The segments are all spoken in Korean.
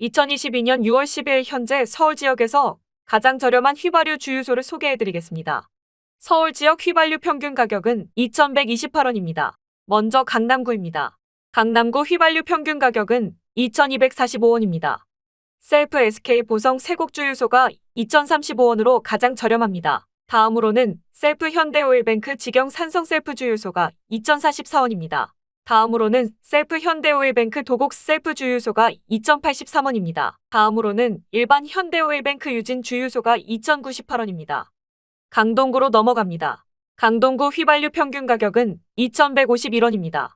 2022년 6월 10일 현재 서울 지역에서 가장 저렴한 휘발유 주유소를 소개해드리겠습니다. 서울 지역 휘발유 평균 가격은 2,128원입니다. 먼저 강남구입니다. 강남구 휘발유 평균 가격은 2,245원입니다. 셀프 SK 보성 세곡 주유소가 2,035원으로 가장 저렴합니다. 다음으로는 셀프 현대오일뱅크 직영 산성 셀프 주유소가 2,044원입니다. 다음으로는 셀프 현대오일뱅크 도곡 셀프 주유소가 2,083원입니다. 다음으로는 일반 현대오일뱅크 유진 주유소가 2,098원입니다. 강동구로 넘어갑니다. 강동구 휘발유 평균 가격은 2,151원입니다.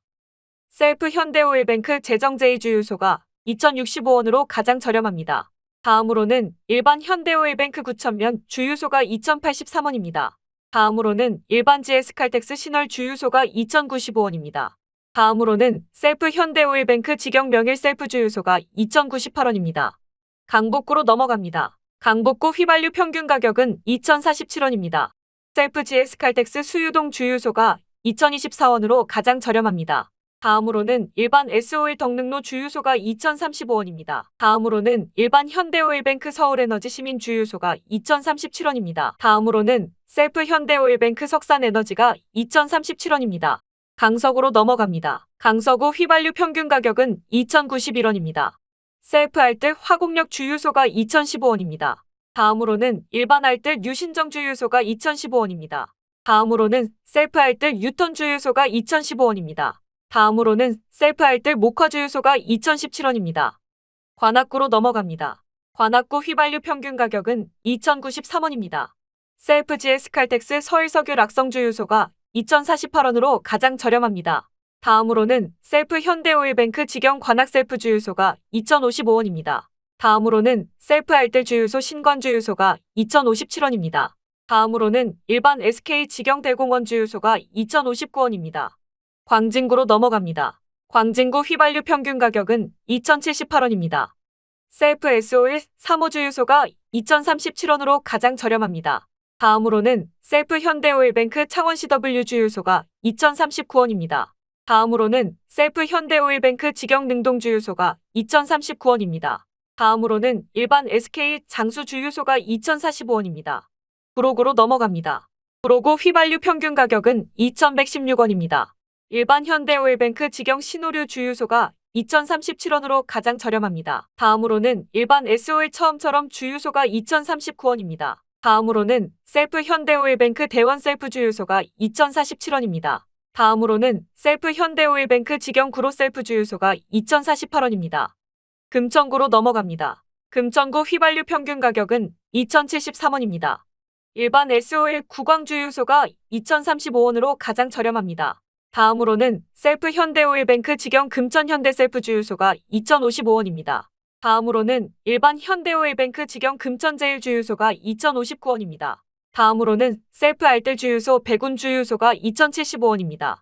셀프 현대오일뱅크 재정제이 주유소가 2,065원으로 가장 저렴합니다. 다음으로는 일반 현대오일뱅크 9,000면 주유소가 2,083원입니다. 다음으로는 일반 GS칼텍스 신월 주유소가 2,095원입니다. 다음으로는 셀프 현대오일뱅크 직영 명일 셀프 주유소가 2,098원입니다. 강북구로 넘어갑니다. 강북구 휘발유 평균 가격은 2,047원입니다. 셀프 GS칼텍스 수유동 주유소가 2,024원으로 가장 저렴합니다. 다음으로는 일반 S5일 덕능로 주유소가 2,035원입니다. 다음으로는 일반 현대오일뱅크 서울에너지 시민 주유소가 2,037원입니다. 다음으로는 셀프 현대오일뱅크 석산에너지가 2,037원입니다. 강석으로 넘어갑니다. 강서구 휘발유 평균 가격은 2,091원입니다. 셀프 알뜰 화곡역 주유소가 2,015원입니다. 다음으로는 일반 알뜰 유신정 주유소가 2,015원입니다. 다음으로는 셀프 알뜰 유턴 주유소가 2,015원입니다. 다음으로는 셀프 알뜰 목화 주유소가 2,017원입니다. 관악구로 넘어갑니다. 관악구 휘발유 평균 가격은 2,093원입니다. 셀프 GS 칼텍스 서일석유 락성 주유소가 2,048원으로 가장 저렴합니다. 다음으로는 셀프 현대오일뱅크 직영 관악 셀프 주유소가 2,055원입니다. 다음으로는 셀프 알뜰 주유소 신관 주유소가 2,057원입니다. 다음으로는 일반 SK 직영 대공원 주유소가 2,059원입니다. 광진구로 넘어갑니다. 광진구 휘발유 평균 가격은 2,078원입니다. 셀프 S5일 3호 주유소가 2,037원으로 가장 저렴합니다. 다음으로는 셀프 현대오일뱅크 창원시 W 주유소가 2,039원입니다. 다음으로는 셀프 현대오일뱅크 직영 능동 주유소가 2,039원입니다. 다음으로는 일반 SK 장수 주유소가 2,045원입니다. 브로그로 넘어갑니다. 브로그 휘발유 평균 가격은 2,116원입니다. 일반 현대오일뱅크 직영 신호류 주유소가 2,037원으로 가장 저렴합니다. 다음으로는 일반 S5일 처음처럼 주유소가 2,039원입니다. 다음으로는 셀프 현대오일뱅크 대원 셀프 주유소가 2,047원입니다. 다음으로는 셀프 현대오일뱅크 직영 구로 셀프 주유소가 2,048원입니다. 금천구로 넘어갑니다. 금천구 휘발유 평균 가격은 2,073원입니다. 일반 S5일 구광 주유소가 2,035원으로 가장 저렴합니다. 다음으로는 셀프 현대오일뱅크 직영 금천 현대 셀프 주유소가 2,055원입니다. 다음으로는 일반 현대오일뱅크 직영 금천제일 주유소가 2,059원입니다. 다음으로는 셀프 알뜰 주유소 백운 주유소가 2,075원입니다.